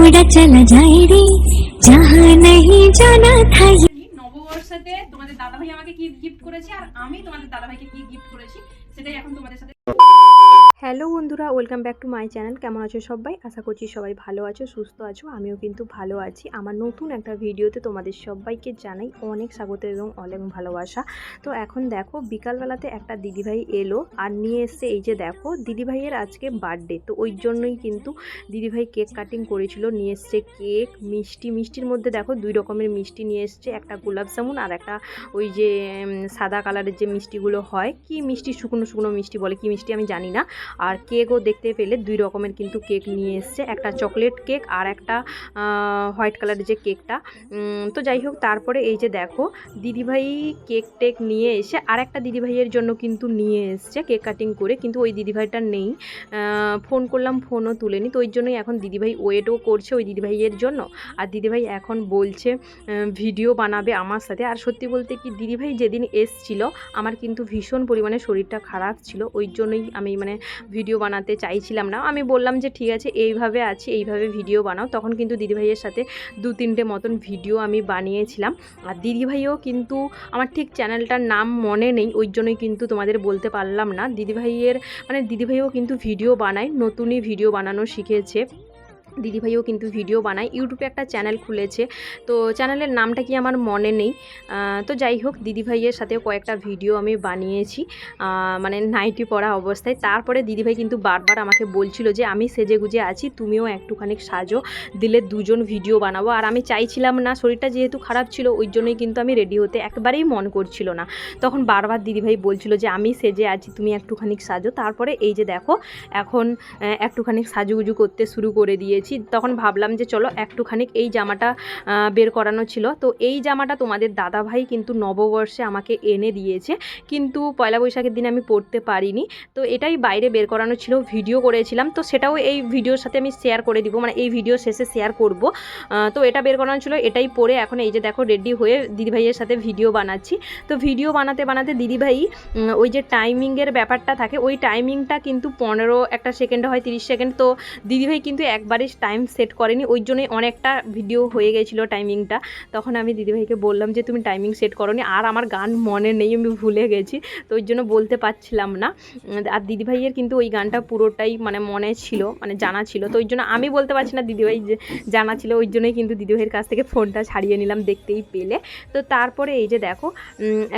উড়া চলা যায় রে, যাহা নাহি জানা থাই। নববর্ষতে তোমাদের দাদা ভাই আমাকে কি গিফট করেছে? আর আমি তোমাদের দাদা দাদাভাইকে কি গিফট করেছি? সেটাই এখন তোমাদের সাথে হ্যালো বন্ধুরা, welcome back to my channel. কেমন আছো সবাই? আশা করছি সবাই ভালো আছো, সুস্থ আছো। আমিও কিন্তু ভালো আছি। আমার নতুন একটা ভিডিওতে তোমাদের সবাইকে জানাই অনেক স্বাগত এবং অনেক ভালোবাসা। তো এখন দেখো, বিকালবেলাতে একটা দিদিভাই এলো আর নিয়ে এসছে এই যে দেখো, দিদিভাইয়ের আজকে বার্থডে তো ওই জন্যই কিন্তু দিদিভাই কেক কাটিং করেছিল, নিয়ে এসছে কেক, মিষ্টি। মিষ্টির মধ্যে দেখো দুই রকমের মিষ্টি নিয়ে এসছে, একটা গোলাপ জামুন আর একটা ওই যে সাদা কালারের যে মিষ্টিগুলো হয়। কি মিষ্টি? শুকনো শুকনো মিষ্টি বলে, কি মিষ্টি আমি জানি না। আর কেকও দেখতে পেলে দুই রকমের কিন্তু কেক নিয়ে এসছে। একটা চকলেট কেক আর একটা হোয়াইট কালারের যে কেকটা। তো যাই হোক, তারপরে এই যে দেখো, দিদিভাই কেক টেক নিয়ে এসে আর একটা দিদিভাইয়ের জন্য কিন্তু নিয়ে এসছে কেক কাটিং করে, কিন্তু ওই দিদিভাইটা নেই। ফোন করলাম, ফোনও তুলেনি, তো ওই জন্যই এখন দিদিভাই ওয়েটও করছে ওই দিদিভাইয়ের জন্য। আর দিদিভাই এখন বলছে ভিডিও বানাবে আমার সাথে। আর সত্যি বলতে কি, দিদিভাই যেদিন এসছিল, আমার কিন্তু ভীষণ পরিমাণে শরীরটা খারাপ ছিল, ওই জন্যই আমি মানে ভিডিও বানাতে চাইছিলাম না। আমি বললাম যে, ঠিক আছে, এইভাবে আছি, এইভাবে ভিডিও বানাও। তখন কিন্তু দিদিভাইয়ের সাথে দু তিনটে মতন ভিডিও আমি বানিয়েছিলাম। আর দিদিভাইও কিন্তু, আমার ঠিক চ্যানেলটার নাম মনে নেই, ওই জন্যই কিন্তু তোমাদের বলতে পারলাম না। দিদিভাইয়ের মানে দিদিভাইও কিন্তু ভিডিও বানায়, নতুনই ভিডিও বানানো শিখেছে। দিদিভাইও কিন্তু ভিডিও বানায়। ইউটিউবে একটা চ্যানেল খুলেছে। তো চ্যানেলের নামটা কি আমার মনে নেই। তো যাই হোক, দিদিভাইয়ের সাথে কয়েকটা ভিডিও আমি বানিয়েছি। মানে নাইটি পরা অবস্থায়। তারপরে দিদিভাই কিন্তু বারবার আমাকে বলছিল যে, আমি সেজে গুজে আছি, তুমিও একটুখানি সাজো। দিলে দুজন ভিডিও বানাবো। আর আমি চাইছিলাম না, শরীরটা যেহেতু খারাপ ছিল, ওই জন্যই কিন্তু আমি রেডি হতে একবারেই মন করছিল না। তখন বারবার দিদিভাই বলছিল যে, আমি সেজে আছি, তুমি একটুখানি সাজো। তারপরে এই যে দেখো, এখন একটুখানি সাজুগুজু করতে শুরু করে দিয়েছি তখন ভাবলাম যে চলো একটুখানি এই জামাটা বের করানো ছিল। তো এই জামাটা তোমাদের দাদাভাই কিন্তু নববর্ষে আমাকে এনে দিয়েছে। কিন্তু পয়লা বৈশাখের দিন আমি পরতে পারিনি। তো এটাই বাইরে বের করানো ছিল, ভিডিও করেছিলাম। তো সেটাও এই ভিডিওর সাথে আমি শেয়ার করে দিব মানে এই ভিডিও শেষে শেয়ার করব। তো এটা বের করানো ছিল, এটাই পরে এখন এই যে দেখো রেডি হয়ে দিদিভাইয়ের সাথে ভিডিও বানাচ্ছি। তো ভিডিও বানাতে বানাতে দিদিভাই ওই যে টাইমিংয়ের ব্যাপারটা থাকে, ওই টাইমিংটা কিন্তু পনেরো একটা সেকেন্ড হয়, তিরিশ সেকেন্ড তো দিদিভাই কিন্তু একবারে টাইম সেট করেনি। ওই জন্যই অনেকটা ভিডিও হয়ে গেছিল টাইমিংটা তখন আমি দিদিভাইকে বললাম যে, তুমি টাইমিং সেট করনি। আর আমার গান মনে নেই, আমি ভুলে গেছি। তো ওই জন্য বলতে পারছিলাম না। আর দিদিভাইয়ের কিন্তু ওই গানটা পুরোটাই মানে মনে ছিল মানে জানা ছিল। তো ওই জন্য আমি বলতে পারছি না দিদিভাই যে, জানা ছিল। ওই জন্যই কিন্তু দিদিভাইয়ের কাছ থেকে ফোনটা ছাড়িয়ে নিলাম দেখতেই পেলে। তো তারপরে এই যে দেখো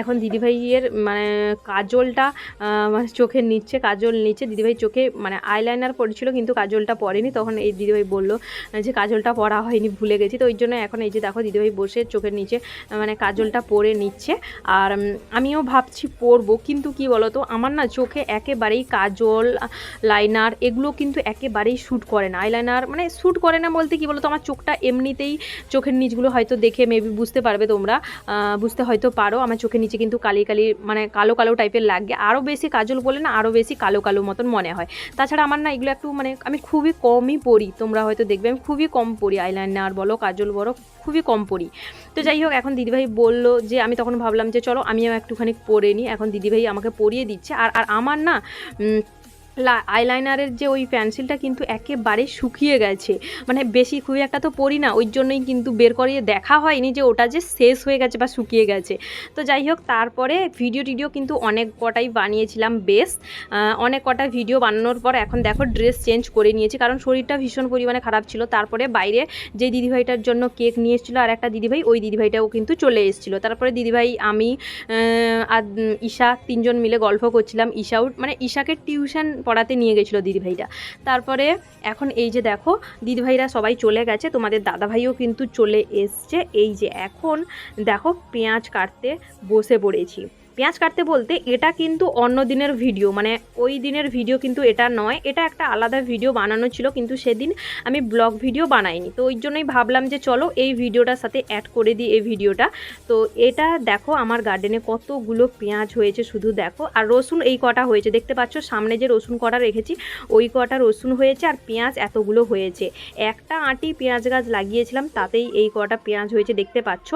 এখন দিদিভাইয়ের মানে কাজলটা চোখে নিচ্ছে কাজল নিচ্ছে দিদিভাই চোখে মানে আইলাইনার পড়েছিল, কিন্তু কাজলটা পরেনি। তখন এই দিদিভাই বলল, যে কাজলটা পরা হয়নি, ভুলে গেছি। তো ওই জন্য এখন এই যে দেখো দিদিভাই বসে চোখের নিচে মানে কাজলটা পরে নিচ্ছে। আর আমিও ভাবছি পরবো কিন্তু কি বলো তো আমার না চোখে একেবারেই কাজল, লাইনার এগুলো কিন্তু একেবারেই শ্যুট করে না। আইলাইনার মানে শ্যুট করে না বলতে কি বলো তো আমার চোখটা এমনিতেই চোখের নিচগুলো হয়তো দেখে মেবি বুঝতে পারবে তোমরা বুঝতে হয়তো পারো। আমার চোখের নিচে কিন্তু কালি কালি মানে কালো কালো টাইপের লাগে। আরও বেশি কাজল বলে না আরও বেশি কালো কালো মতন মনে হয়। তাছাড়া আমার না এগুলো একটু মানে আমি খুবই কমই পড়ি, তোমরা হয়তো দেখবে, আমি খুবই কম পড়ি আইলাইনার বলো, কাজল বলো, খুবই কম পড়ি। তো যাই হোক, এখন দিদিভাই বলল যে, আমি তখন ভাবলাম যে, চলো, আমিও একটুখানি পরে নিই। এখন দিদিভাই আমাকে পরিয়ে দিচ্ছে। আর আর আমার না আইলাইনারের যে ওই পেন্সিলটা কিন্তু একেবারে শুকিয়ে গেছে। মানে বেশি খুবই একটা তো পড়ি না, ওই জন্যই কিন্তু বের করিয়ে দেখা হয়নি যে ওটা যে শেষ হয়ে গেছে বা শুকিয়ে গেছে। তো যাই হোক, তারপরে ভিডিও টিডিও কিন্তু অনেক কটাই বানিয়েছিলাম বেশ। অনেক কটা ভিডিও বানানোর পর এখন দেখো ড্রেস চেঞ্জ করে নিয়েছি, কারণ শরীরটা ভীষণ পরিমাণে খারাপ ছিল। তারপরে বাইরে যে দিদিভাইটার জন্য কেক নিয়ে এসেছিল আর একটা দিদিভাই, ওই দিদিভাইটাও কিন্তু চলে এসেছিল। তারপরে দিদিভাই, আমি আর ঈশা তিনজন মিলে গল্প করছিলাম। ঈশাও মানে ঈশাকে টিউশন পড়াতে নিয়ে গেছিল দিদিভাইরা। তারপরে এখন এই যে দেখো, দিদিভাইরা সবাই চলে গেছে, তোমাদের দাদাভাইও কিন্তু চলে এসছে। এই যে এখন দেখো পেঁয়াজ কাটতে বসে পড়েছি। পেঁয়াজ কাটতে বলতে এটা কিন্তু অন্য দিনের ভিডিও মানে ওই দিনের ভিডিও কিন্তু এটা নয়, এটা একটা আলাদা ভিডিও বানানো ছিল, কিন্তু সেদিন আমি ব্লগ ভিডিও বানাইনি। তো ওই জন্যই ভাবলাম যে চলো এই ভিডিওটার সাথে অ্যাড করে দিই এই ভিডিওটা। তো এটা দেখো আমার গার্ডেনে কতগুলো পেঁয়াজ হয়েছে, শুধু দেখো। আর রসুন এই কটা হয়েছে, দেখতে পাচ্ছ সামনে যে রসুন কটা রেখেছি, ওই কটা রসুন হয়েছে আর পেঁয়াজ এতগুলো হয়েছে। একটা আঁটি পেঁয়াজ গাছ লাগিয়েছিলাম, তাতেই এই কটা পেঁয়াজ হয়েছে, দেখতে পাচ্ছ।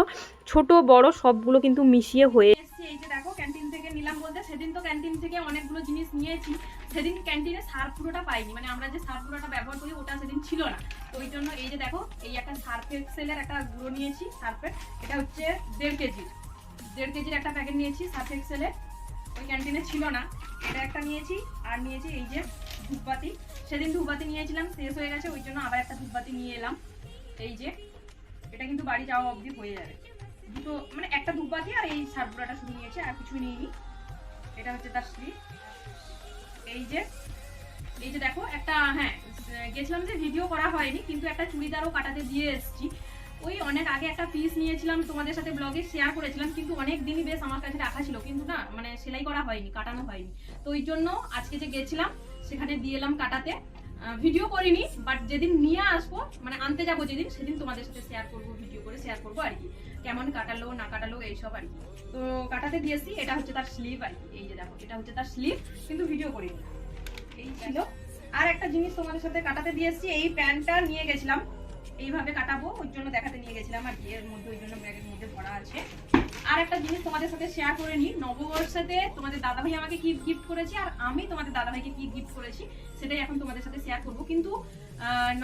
ছোট, বড় সবগুলো কিন্তু মিশিয়ে হয়ে এই যে দেখো ক্যান্টিন থেকে নিলাম বলতে সেদিন তো ক্যান্টিন থেকে অনেকগুলো জিনিস নিয়েছি। সেদিন ক্যান্টিনে সার পুরোটা পাইনি। মানে আমরা যে সার পুরোটা ব্যবহার করি, ওটা সেদিন ছিল না। তো ওই জন্য এই যে দেখো, এই একটা সার্ফ এক্সেলের একটা গুঁড়ো নিয়েছি সার্ফের এটা হচ্ছে দেড় কেজির দেড় কেজির একটা প্যাকেট নিয়েছি সার্ফ এক্সেলের ওই ক্যান্টিনে ছিল না। এটা একটা নিয়েছি, আর নিয়েছি এই যে ধূপবাতি। সেদিন ধূপবাতি নিয়েছিলাম, শেষ হয়ে গেছে, ওই জন্য আবার একটা ধূপবাতি নিয়ে এলাম। এই যে, এটা কিন্তু বাড়ি যাওয়া অবধি হয়ে যাবে। দুটো মানে একটা ধূপবাতি আর এই সারপুরাটা শুধু নিয়েছে, আর কিছুই নিইনি। এটা হচ্ছে তার স্লিপ এই যে এই যে দেখো, একটা হ্যাঁ গেছিলাম যে ভিডিও করা হয়নি, কিন্তু একটা চুড়িদারও কাটাতে দিয়ে এসেছি। ওই অনেক আগে একটা পিস নিয়েছিলাম তোমাদের সাথে ব্লগে শেয়ার করেছিলাম, কিন্তু অনেক দিনই বেশ আমার কাছে রাখা ছিল, কিন্তু না মানে সেলাই করা হয়নি, কাটানো হয়নি। তো ওই জন্য আজকে যে গেছিলাম, সেখানে দিয়ে এলাম কাটাতে। ভিডিও করিনি বাট যেদিন নিয়ে আসব মানে আনতে যাব যেদিন, সেদিন তোমাদের সাথে শেয়ার করব ভিডিও করে শেয়ার করব আর কি। কেমন কাটালো, না কাটালো, এইসব আর কি। তো কাটাতে দিয়েছি, এটা হচ্ছে তার স্লিপ আর এই যে দেখো, এটা হচ্ছে তার স্লিপ কিন্তু ভিডিও করিনি। এই ছিল। আর একটা জিনিস তোমাদের সাথে কাটাতে দিয়েছি, এই প্যান্টটা নিয়ে গেছিলাম। এইভাবে কাটাবো ওই জন্য দেখাতে নিয়ে গেছিলাম আর কি, এর মধ্যে, ওই জন্য ব্যাগের মধ্যে ভরা আছে। আর একটা জিনিস তোমাদের সাথে শেয়ার করে নিই। নববর্ষতে তোমাদের দাদাভাই আমাকে কি গিফট করেছে আর আমি তোমাদের দাদাভাইকে কি গিফট করেছি, সেটাই এখন তোমাদের সাথে শেয়ার করব। কিন্তু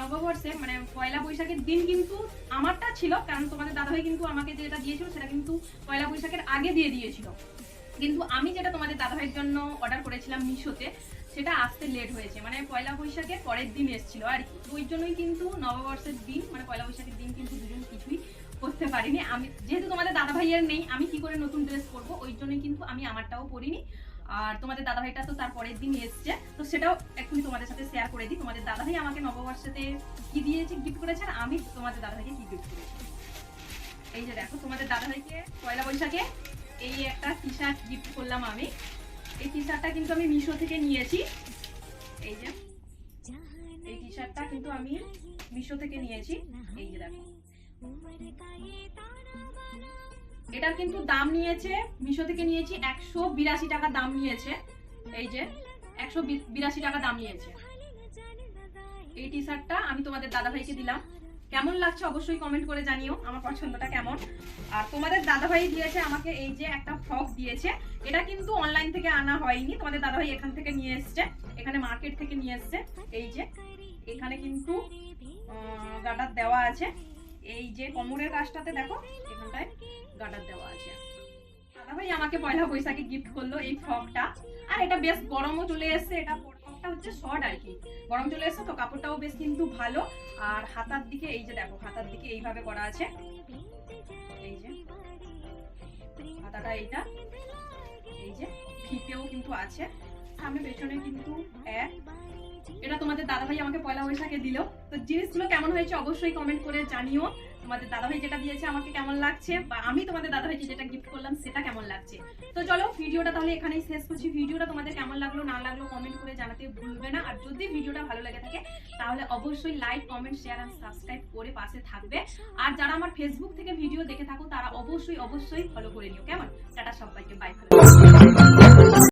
নববর্ষে মানে পয়লা বৈশাখের দিন কিন্তু আমারটা ছিল, কারণ তোমাদের দাদাভাই কিন্তু আমাকে যেটা দিয়েছিল সেটা কিন্তু পয়লা বৈশাখের আগে দিয়ে দিয়েছিল। কিন্তু আমি যেটা তোমাদের দাদাভাইয়ের জন্য অর্ডার করেছিলাম মিশোতে, সেটা আসতে লেট হয়েছে। মানে পয়লা বৈশাখের পরের দিন এসেছিল আর কি। ওই জন্যই কিন্তু নববর্ষের দিন মানে পয়লা বৈশাখের দিন কিন্তু দুজন কিছুই করতে পারিনি। আমি যেহেতু তোমাদের দাদা ভাইয়ের নেই, আমি কি করে নতুন ড্রেস করব ওই জন্যই কিন্তু আমি আমারটাও পরিনি। আর তোমাদের দাদা ভাইটা তো তার পরের দিন এসছে। তো সেটাও এখন তোমাদের সাথে শেয়ার করে দিই। তোমাদের দাদা ভাই আমাকে নববর্ষেতে কি দিয়েছে গিফট করেছে, আর আমি তোমাদের দাদা ভাইকে কি গিফট করেছি? এই যে দেখো, তোমাদের দাদা ভাইকে পয়লা বৈশাখে এই একটা টি শার্ট গিফট করলাম আমি। এই টি শার্টটা কিন্তু আমি মিশো থেকে নিয়েছি। এই যে, এই টি শার্টটা কিন্তু আমি মিশো থেকে নিয়েছি। এই যে দেখো। এটার কিন্তু দাম নিয়েছে, মিশো থেকে নিয়েছি একশো বিরাশি টাকা দাম নিয়েছে। এই যে, একশো বিরাশি টাকা দাম নিয়েছে। এই টি শার্টটা আমি তোমাদের দাদা ভাইকে দিলাম। কেমন লাগছে অবশ্যই কমেন্ট করে জানিও, আমার পছন্দটা কেমন। আর তোমাদের দাদা ভাই দিয়েছে, আমাকে এই যে একটা ফ্রক দিয়েছে। এটা কিন্তু অনলাইন থেকে আনা হয়নি, তোমাদের দাদা ভাই এখান থেকে নিয়ে এসছে, এখানে মার্কেট থেকে নিয়ে এসছে। এই যে, এখানে কিন্তু গাডার দেওয়া আছে। এই যে কোমরের কাজটাতে দেখো, এখানটায় গাডার দেওয়া আছে। দাদা ভাই আমাকে পয়লা বৈশাখে গিফট করল এই ফ্রকটা আর এটা বেশ গরমও চলে এসছে, এটা ফ্রকটা হচ্ছে শর্ট আর কি। গরম চলে এসছে তো, কাপড়টাও বেশ কিন্তু ভালো। আর হাতার দিকে, এই যে দেখো, হাতার দিকে এইভাবে করা আছে। এই যে, হাতাটা এইটা। এই যে, ফিতেও কিন্তু আছে। সামনে পেছনে কিন্তু এক এটা তোমাদের দাদাভাই আমাকে পয়লা বৈশাখে দিল। তো জিনিসগুলো কেমন হয়েছে অবশ্যই কমেন্ট করে জানিও। তোমাদের দাদাভাই যেটা দিয়েছে আমাকে কেমন লাগছে, বা আমি তোমাদের দাদাভাইকে যেটা গিফট করলাম সেটা কেমন লাগছে। তো চলো, ভিডিওটা তাহলে এখানেই শেষ করছি। ভিডিওটা তোমাদের কেমন লাগল, না লাগল কমেন্ট করে জানাতে ভুলবে না। আর যদি ভিডিওটা ভালো লেগে থাকে, তাহলে অবশ্যই লাইক কমেন্ট শেয়ার আর সাবস্ক্রাইব করে পাশে থাকবে। আর যারা আমার ফেসবুক থেকে ভিডিও দেখে থাকো, তারা অবশ্যই অবশ্যই ফলো করে নিও। কেমন? টাটা সবাইকে বাই